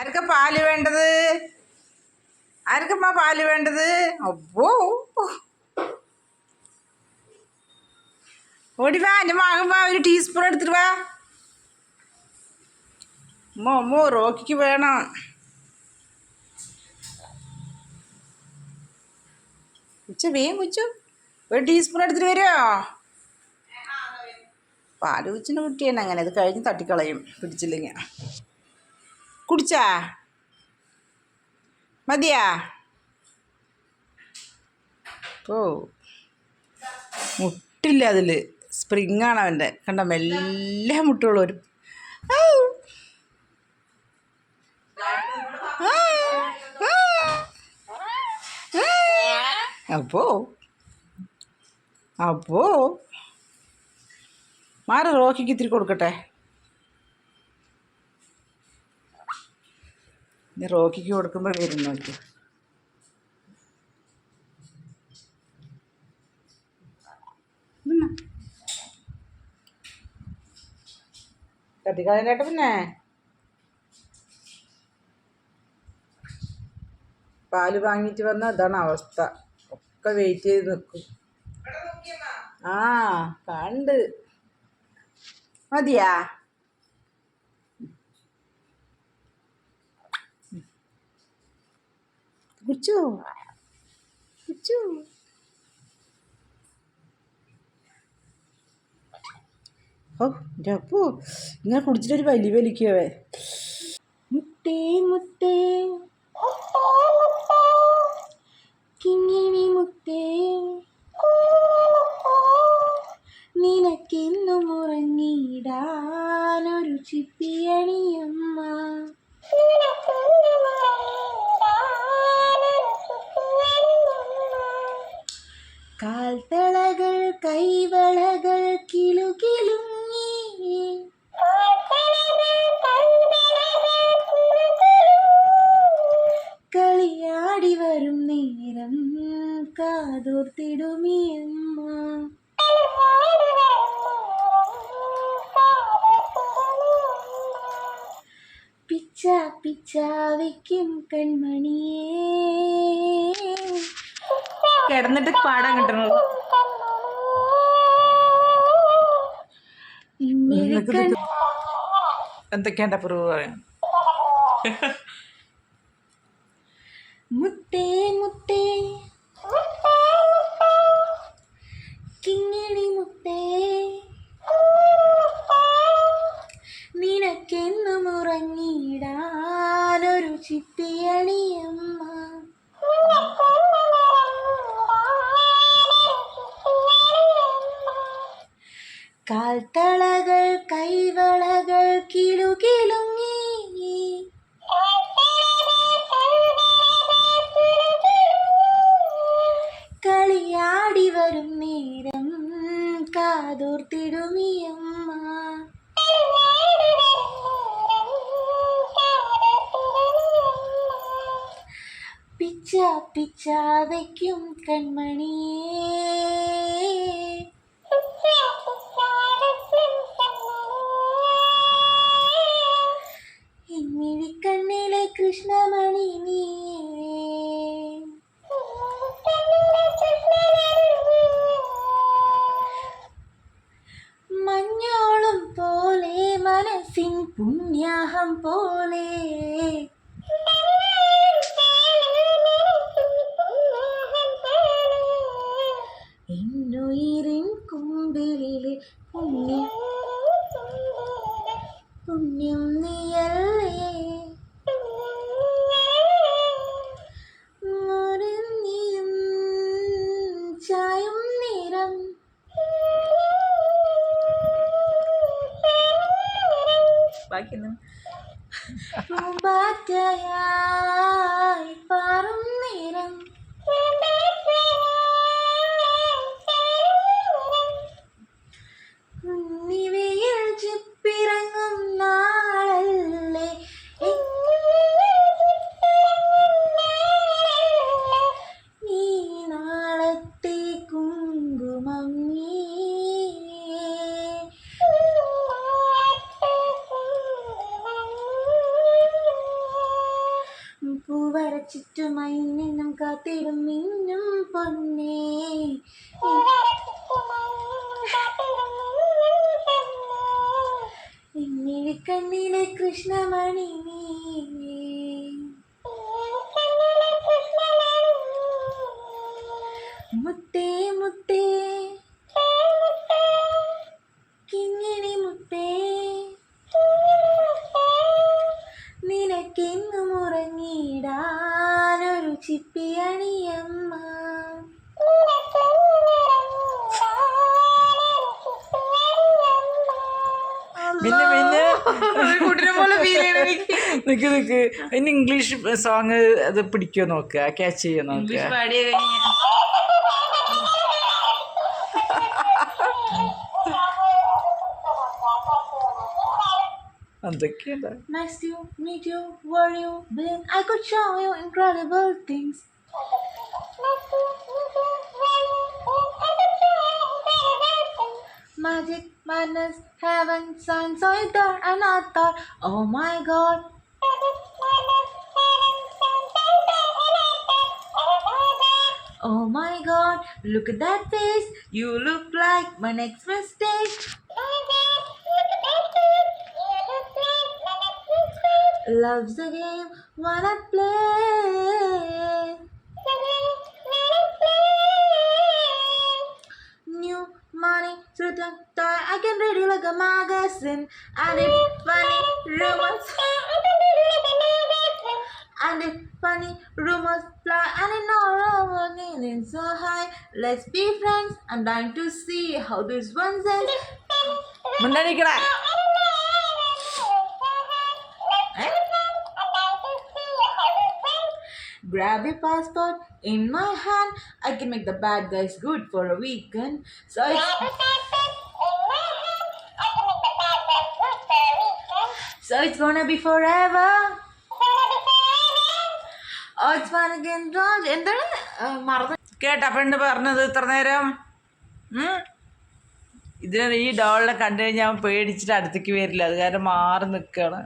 ആർക്കാ പാല് വേണ്ടത് ആർക്കമ്മ പാല് വേണ്ടത് അപ്പോ ഓടി വാ എൻ്റെ മകൻ വാ ഒരു ടീസ്പൂൺ എടുത്തിട്ട് വാ അമ്മോ അമ്മോ റോക്കിക്ക് വേണം ഉച്ച വേഗം കുച്ചു ഒരു ടീസ്പൂൺ എടുത്തിട്ട് വരുമോ പാല് കുച്ചിന് കുട്ടിയാണ് അങ്ങനെ അത് കഴിഞ്ഞ് തട്ടിക്കളയും പിടിച്ചില്ലെങ്കിൽ കുടിച്ചാ? മതിയാ? ഓ. മുട്ടില്ല അതിൽ സ്പ്രിങ്ങാണ് അവന്റെ. കണ്ട? മെല്ലെ മുട്ടുള്ള ഒരു. അപ്പോ? അപ്പോ? മാറി റോക്കിക്ക് ഇത്തിരി കൊടുക്കട്ടെ. ഇനി റോക്കിക്ക് കൊടുക്കുമ്പോൾ വരും നോക്കി. കത്തിക്കാതിനായിട്ട് പിന്നെ? പാൽ വാങ്ങിയിട്ട് വന്ന ഇതാണ് അവസ്ഥ. ഒക്കെ വെയിറ്റ് ചെയ്ത് നിൽക്കും ആ കണ്ട്. മതിയാ? കുച്ചു കുച്ചു ഓ എന്റെ അപ്പോ ഇങ്ങനെ കുടിച്ചിട്ടൊരു വലി വലിക്കുവേ മുട്ടേ മുട്ടേ. കിങ്ങിണി മുട്ടേ. നിനക്കെന്നും ഉറങ്ങിയിടാനൊരു ചിപ്പിയണിയമ്മ കാൽത്തളകൾ കൈവളകൾ കിലുകിലുങ്ങി. കളിയാടി വരും നേരം കാതോർത്തിടുമിയമ്മ പിച്ച പിച്ച വയ്ക്കും കൺമണിയേ. കിടന്നിട്ട് പാടാൻ കിട്ടണത് എന്തൊക്കെയാണ്ടാ പ്രൂവ് പറയാൻ? മുത്തേ മുട്ടേ കാൽത്തളകൾ കൈവളകൾ കിലുകിലുങ്ങി. കളിയാടി വരും നേരം കാതോർത്തിടുമിയമ്മ. പിച്ച പിച്ച വയ്ക്കും കൺമണിയേ. പോലെ. എന്നുയിരിൻ കുമ്പിളിലെ പുണ്യം പുണ്യം നീയല്ലേ ബാക്കിയൊന്നും പൂമ്പാറ്റയായി പാറും നിന്നും കാത്തിടും മിന്നും പൊന്നേ. എന്നിഴി കണ്ണിലെ കൃഷ്ണമണി നീ പിന്നെ പിന്നെ കുട്ടിനെ പോലെ ഫീൽ ചെയ്യണം നിക്ക് നിക്ക് അതിന് ഇംഗ്ലീഷ് സോങ് അത് പിടിക്കോ നോക്കുക ക്യാച്ച് ചെയ്യോ നോക്കുക ഇംഗ്ലീഷ് പാടിയ കഴിഞ്ഞ എന്തൊക്കെയുണ്ട് Nice to meet you. Where you been? I could show you incredible things. Madness, heaven, signs, so it done, and I thought, oh my god. Oh my god, look at that face. You look like my next mistake. Loves the game, wanna play. a magazine and it's funny rumors. And it's funny rumors fly and in all over in so high. Let's be friends. I'm dying to see how this one says. முன்னாடிக்கிறா grab a passport in my hand. I can make the bad guys good for a weekend. So it's. So it's gonna be forever. Oh, it's fun again, George. എന്താണ്? മറന്നു. കേട്ടാ പെണ്ണ് പറഞ്ഞത് ഇത്ര നേരം. ഇതിന് ഈ ഡോളിനെ കണ്ടു കഴിഞ്ഞാൽ പേടിച്ചിട്ട് അടുത്തേക്ക് വരില്ല. അത് കാരണം മാറി നിൽക്കുകയാണ്